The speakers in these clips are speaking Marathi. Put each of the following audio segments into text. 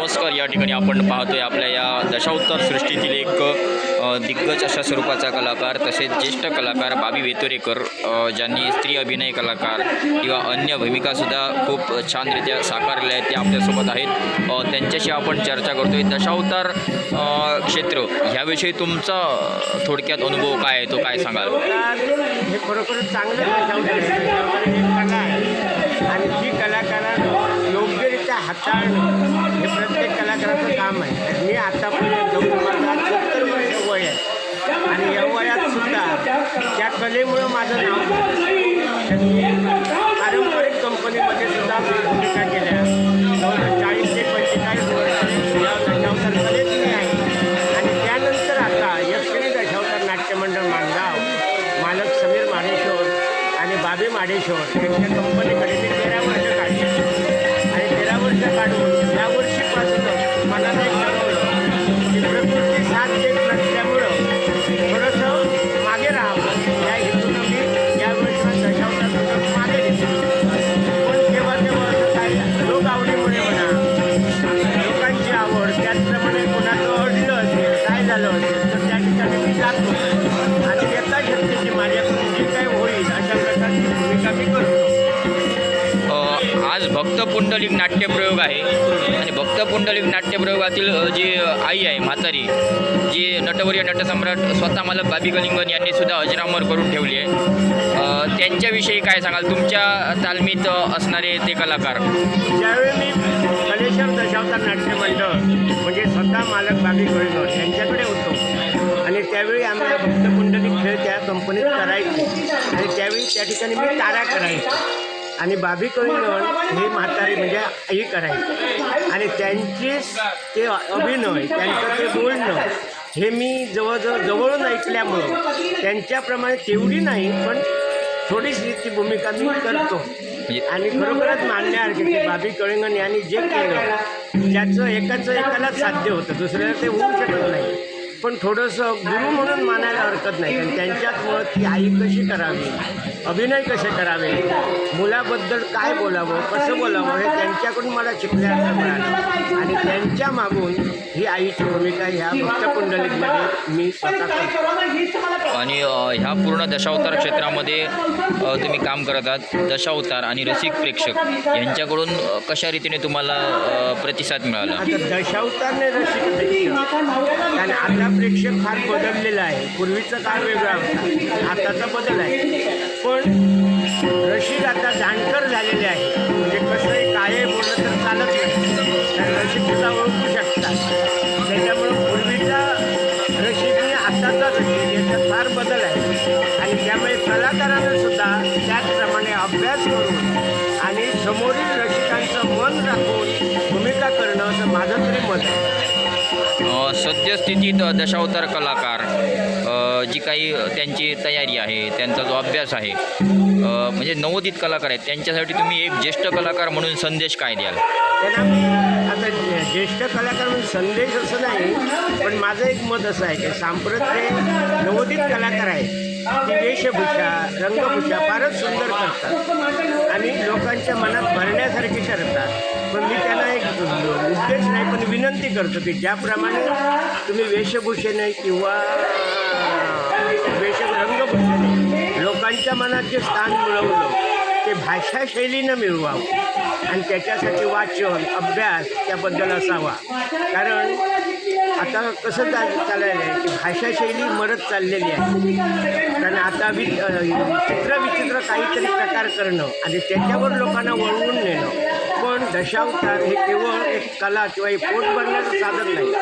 नमस्कार. या ठिकाणी आपण पाहतोय आपल्या या दशावतार सृष्टीतील एक दिग्गज अशा स्वरूपाचा कलाकार तसेच ज्येष्ठ कलाकार बाबी वेतोरेकर ज्यांनी स्त्री अभिनय कलाकार किंवा अन्य भूमिकासुद्धा खूप छानरित्या साकारलेल्या आहेत ते आपल्यासोबत आहेत. त्यांच्याशी आपण चर्चा करतोय. दशावतार क्षेत्र ह्याविषयी तुमचा थोडक्यात अनुभव काय आहे? तो काय सांगाल? हे चांगलं आणि जी कलाकारानं हाताळणं हे प्रत्येक कलाकाराचं काम आहे. मी आतापर्यंत जाऊन सत्तर वर्ष वय आहे. आणि या वयात सुद्धा त्या कलेमुळं माझं नाव पारंपरिक कंपनीमध्ये सुद्धा मी भूमिका केल्या. चाळीस ते पंचेचाळीस वर्ष दशावतार कलेत मी आहे. आणि त्यानंतर आता यक्षणी दशावतार नाट्यमंडळ माणगाव मालक समीर माडेश्वर आणि बाबी माडेश्वर यांच्या कंपनीकडे झालं असेल तर त्या ठिकाणी मी जात. होतो आणि येता शक्तीची माझ्याकडून जे काही होईल अशा प्रकारची भूमिका मी करतो. आज भक्त पुंडलिक नाट्यप्रयोग आहे. आणि भक्त पुंडलिक नाट्यप्रयोगातील जी आई आहे म्हातारी जी नटवर्य नटसम्राट स्वतः मालक बाबी कलिंगन यांनी सुद्धा अजरामर करून ठेवली आहे. त्यांच्याविषयी काय सांगाल? तुमच्या तालमीत असणारे ते कलाकार. ज्यावेळी मी कलेश्वर दशावतार नाट्य मंडळ म्हणजे स्वतः मालक बाबी कळीकर यांच्याकडे होतो. आणि त्यावेळी आम्हाला कुंडली खेळ त्या कंपनीत करायचे. आणि त्यावेळी त्या ठिकाणी मी तारा करायचो. आणि बाबी कळीकर हे म्हातारी म्हणजे आई करायची. आणि त्यांचे ते अभिनय त्यांचं ते बोलणं हे मी जवळजवळ जवळून ऐकल्यामुळं त्यांच्याप्रमाणे तेवढी नाही पण थोडीशी ती भूमिका मी करतो. आणि खरोखरच मानण्यासारखे की बाबी कळिंगण यांनी जे केलं ज्याचं एकाचं एकालाच साध्य होतं दुसऱ्याला ते होऊ शकत नाही. पण थोडंसं गुरु म्हणून मानायला हरकत नाही कारण त्यांच्याचमुळं ती आई कशी करावी? अभिनय कसे करावे? मुलाबद्दल काय बोलावं? कसं बोलावं? हे त्यांच्याकडून मला शिकण्याचं मिळालं आणि त्यांच्या मागून ही आईची भूमिका ह्या भक्तकुंडलीमध्ये मी स्वतः आणि ह्या पूर्ण दशावतार क्षेत्रामध्ये तुम्ही काम करत आहात. दशावतार आणि रसिक प्रेक्षक यांच्याकडून कशा रीतीने तुम्हाला प्रतिसाद मिळाला? आता दशावतारने रसिक प्रेक्षक. आणि आता प्रेक्षक फार बदललेला आहे. पूर्वीचा काळ वेगळा? आताचा बदल आहे. पण रशीद आता जाणकर झालेले आहे. म्हणजे कसंही काय बोललं तर चालत नाही. तर रसिक सुद्धा ओळखू शकतात. त्याच्यामुळं पूर्वीचा रशीद आणि आताचा रसिक फार बदल आहे. आणि त्यामुळे कलाकारांना सुद्धा त्याचप्रमाणे अभ्यास करून आणि समोरील रसिकांचं मन राखून भूमिका करणं असं माझं तरी मत आहे. सद्यस्थितीत दशावतार कलाकार. जी काही त्यांची तयारी आहे त्यांचा जो अभ्यास आहे म्हणजे नवोदित कलाकार आहेत त्यांच्यासाठी तुम्ही एक ज्येष्ठ कलाकार म्हणून संदेश काय द्याल? त्यांना आता ज्येष्ठ कलाकार म्हणून संदेश असं नाही पण माझं एक मत असं आहे की सांप्रत हे नवोदित कलाकार आहेत ती वेशभूषा रंगभूषा फारच सुंदर करतात आणि लोकांच्या मनात भरण्यासारखी करतात. पण मी त्यांना एक उद्देश नाही पण विनंती करतो की ज्याप्रमाणे तुम्ही वेशभूषेने किंवा रंगभूषेने मनात जे स्थान मिळवलं ते भाषाशैलीनं मिळवावं. आणि त्याच्यासाठी वाचन अभ्यास त्याबद्दल असावा. कारण आता कसं चाल चाललेलं आहे की भाषाशैली मरत चाललेली आहे. कारण आता वि चित्र विचित्र काहीतरी प्रकार करणं आणि त्याच्यावर लोकांना वळवून नेणं. पण दशावतार हे केवळ एक कला किंवा एक पोट भरण्याचं साधन नाही.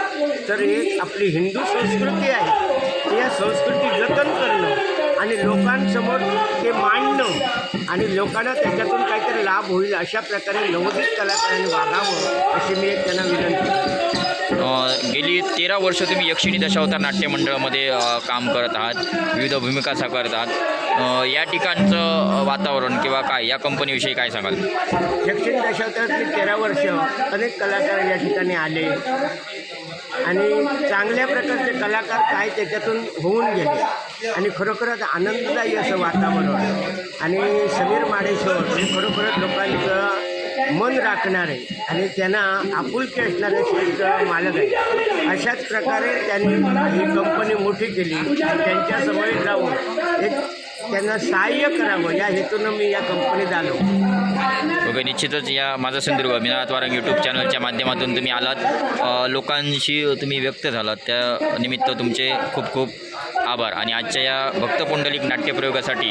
तर एक आपली हिंदू संस्कृती आहे. या संस्कृती जतन करणं आणि लोकांसमोर ते मांडणं आणि लोकांना त्याच्यातून काहीतरी लाभ होईल अशा प्रकारे नवोदित कलाकारांनी वागावं अशी मी एक त्यांना विनंती करतो. गेली तेरा वर्ष तुम्ही यक्षिणी दशावतार नाट्य मंडळामध्ये अ, काम करत आहात विविध भूमिका साकारत आहात. या ठिकाणचं वातावरण किंवा काय या कंपनीविषयी काय सांगाल? दक्षिण दशावतारातली तेरा वर्ष अनेक कलाकार या ठिकाणी आले. आणि चांगल्या प्रकारचे कलाकार काय त्याच्यातून होऊन गेले. आणि खरोखरच आनंददायी असं वातावरण. आणि समीर माडेश्वर हे खरोखरच लोकांचं मन राखणारे आणि त्यांना आपुलकी असणारे श्रेष्ठ मालक आहे अशाच प्रकारे त्यांनी ही कंपनी मोठी केली आणि त्यांच्यासमोर जाऊन एक त्यांना सहाय्य करावं या हेतूनं मी या कंपनीत आलो. ओके निश्चितच या माझा संदर्भ विनाथ वारंग यूट्यूब चॅनलच्या माध्यमातून तुम्ही आलात. लोकांशी तुम्ही व्यक्त झालात. त्या निमित्त तुमचे खूप खूप आभार. आणि आजच्या या भक्तपुंडलिक नाट्यप्रयोगासाठी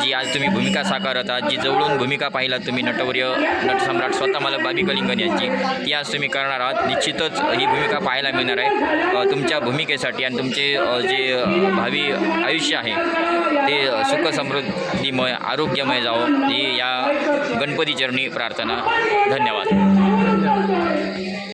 जी आज तुम्ही भूमिका साकारत आहात जी जवळून भूमिका पाहिलात तुम्ही नटवर्य नटसम्राट स्वतः मला बाबी कलिंगन यांची ती आज तुम्ही करणार आहात. निश्चितच ही भूमिका पाहायला मिळणार आहे. तुमच्या भूमिकेसाठी आणि तुमचे जे भावी आयुष्य आहे ते सुख समृद्धीमय आरोग्यमय जावं. ही या गणपती चरणी प्रार्थना. धन्यवाद धन्यवाद.